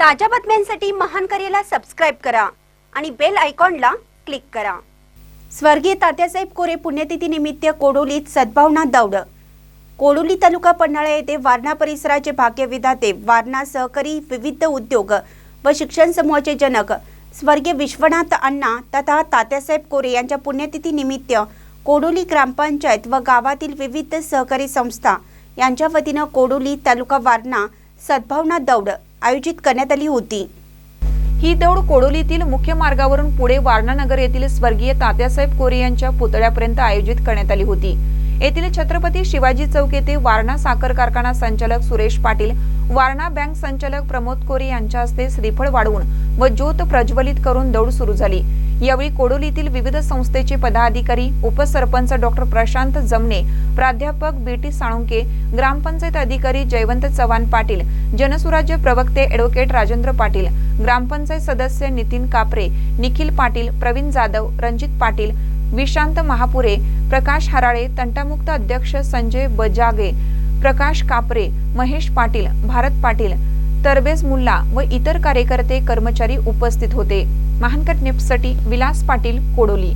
ताज्या बातम्यांसाठी महान करेला सबस्क्राईब करा आणि बेल आयकॉनला क्लिक करा. स्वर्गीय तात्यासाहेब कोरे पुण्यतिथी निमित्त कोडोलीत सद्भावना दौड. कोडोली तालुका पन्हाळा येथे वारणा परिसराचे भाग्यविधाते वारणा सहकारी विविध उद्योग व शिक्षण समूहाचे जनक स्वर्गीय विश्वनाथ अण्णा तथा तात्यासाहेब कोरे यांच्या पुण्यतिथी निमित्त कोडोली ग्रामपंचायत व गावातील विविध सहकारी संस्था यांच्या वतीनं कोडोली तालुका वारणा सद्भावना दौड. आयोजित करण्यात आली होती. ही दौड कोडोलीतील मुख्य मार्गावरून पुढे वारणा नगर येथील स्वर्गीय तात्यासाहेब कोरे यांच्या पुतळ्यापर्यंत आयोजित करण्यात आली होती. येथील छत्रपती शिवाजी चौक येथे वारणा साखर कारखाना संचालक सुरेश पाटील वारणा बँक संचालक प्रमोद कोरे यांच्या हस्ते श्रीफळ वाढवून व ज्योत प्रज्वलित करून दौड सुरू झाली. यावेळी कोडोलीतील विविध संस्थेचे पदाधिकारी उपसरपंच डॉक्टर प्रशांत जमने प्राध्यापक बी टी साळुंके ग्रामपंचायत अधिकारी जयवंत चव्हाण पाटील जनसुराज्य प्रवक्ते ॲडव्होकेट राजेंद्र पाटील ग्रामपंचायत सदस्य नितीन कापरे निखिल पाटील प्रवीण जाधव रणजित पाटील विशांत महापुरे प्रकाश हराळे तंटामुक्त अध्यक्ष संजय बजागे प्रकाश कापरे महेश पाटील भारत पाटील तरबेज मुल्ला व इतर कार्यकर्ते कर्मचारी उपस्थित होते. महानकट नेपसाठी विलास पाटील कोडोली.